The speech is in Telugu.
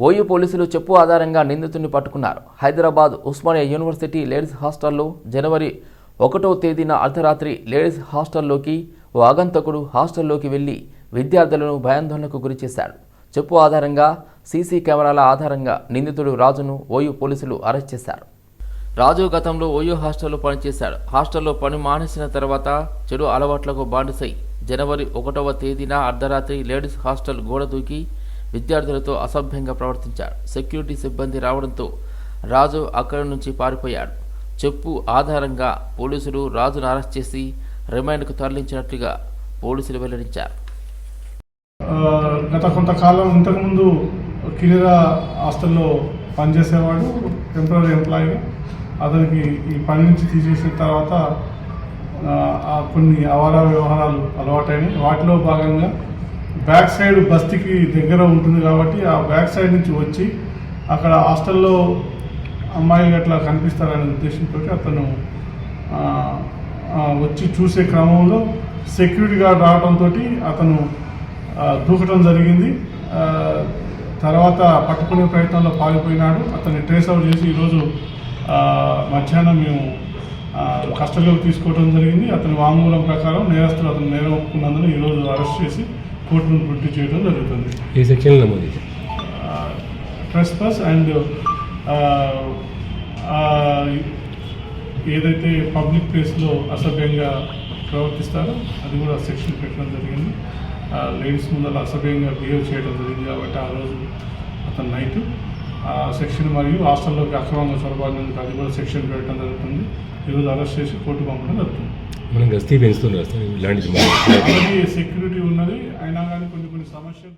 ఓయూ పోలీసులు చెప్పు ఆధారంగా నిందితుడిని పట్టుకున్నారు. హైదరాబాద్ ఉస్మానియా యూనివర్సిటీ లేడీస్ హాస్టల్లో జనవరి ఒకటో తేదీన అర్ధరాత్రి లేడీస్ హాస్టల్లోకి ఓ ఆగంతకుడు హాస్టల్లోకి వెళ్ళి విద్యార్థులను భయాందోళనకు గురి చేశాడు. చెప్పు ఆధారంగా సీసీ కెమెరాల ఆధారంగా నిందితుడు రాజును ఓయూ పోలీసులు అరెస్ట్ చేశారు. రాజు గతంలో ఓయూ హాస్టల్లో పనిచేశాడు. హాస్టల్లో పని మానేసిన తర్వాత చెడు అలవాట్లకు బానిసై జనవరి ఒకటవ తేదీన అర్ధరాత్రి లేడీస్ హాస్టల్ గోడ దూకి విద్యార్థులతో అసభ్యంగా ప్రవర్తించాడు. సెక్యూరిటీ సిబ్బంది రావడంతో రాజు అక్కడి నుంచి పారిపోయాడు. చెప్పు ఆధారంగా పోలీసులు రాజును అరెస్ట్ చేసి రిమాండ్కు తరలించినట్లుగా పోలీసులు వెల్లడించారు. గత కొంతకాలం ఇంతకుముందు కిరీరా హాస్టల్లో పనిచేసేవాడు టెంపరీ ఎంప్లాయీ అతనికి ఈ పని నుంచి తీసేసిన తర్వాత కొన్ని అవారా వ్యవహారాలు అలవాటైనాయి. వాటిలో భాగంగా బ్యాక్ సైడ్ బస్తీకి దగ్గర ఉంటుంది కాబట్టి ఆ బ్యాక్ సైడ్ నుంచి వచ్చి అక్కడ హాస్టల్లో అమ్మాయిలు అట్లా కనిపిస్తారనే ఉద్దేశంతో అతను వచ్చి చూసే క్రమంలో సెక్యూరిటీ గార్డ్ రావడంతో అతను దూకటం జరిగింది. తర్వాత పట్టుకునే ప్రయత్నంలో పారిపోయినాడు. అతన్ని ట్రేస్ అవుట్ చేసి ఈరోజు మధ్యాహ్నం మేము కస్టడీలోకి తీసుకోవడం జరిగింది. అతని వాంగ్మూలం ప్రకారం నేరస్తులు అతను నేరం ఒప్పుకున్నందున ఈరోజు అరెస్ట్ చేసి కోర్టును పుట్టి చేయడం జరుగుతుంది. ఏ నమోదు? ట్రెస్పస్ అండ్ ఏదైతే పబ్లిక్ ప్లేస్లో అసభ్యంగా ప్రవర్తిస్తారో అది కూడా సెక్షన్ పెట్టడం జరిగింది. లేడీస్ ముందర అసభ్యంగా బిహేవ్ చేయడం జరిగింది కాబట్టి ఆ రోజు అతను నైట్ సెక్షన్ మరియు హాస్టల్లోకి అక్రమంగా చొరబాడినందుకు అది కూడా సెక్షన్ పెట్టడం జరుగుతుంది. ఈరోజు అరెస్ట్ చేసి కోర్టు పంపడం జరుగుతుంది. మనం గస్తీ పెంచుతున్నారు సెక్యూరిటీ ఉన్నది. అయినా కానీ కొన్ని కొన్ని సమస్యలు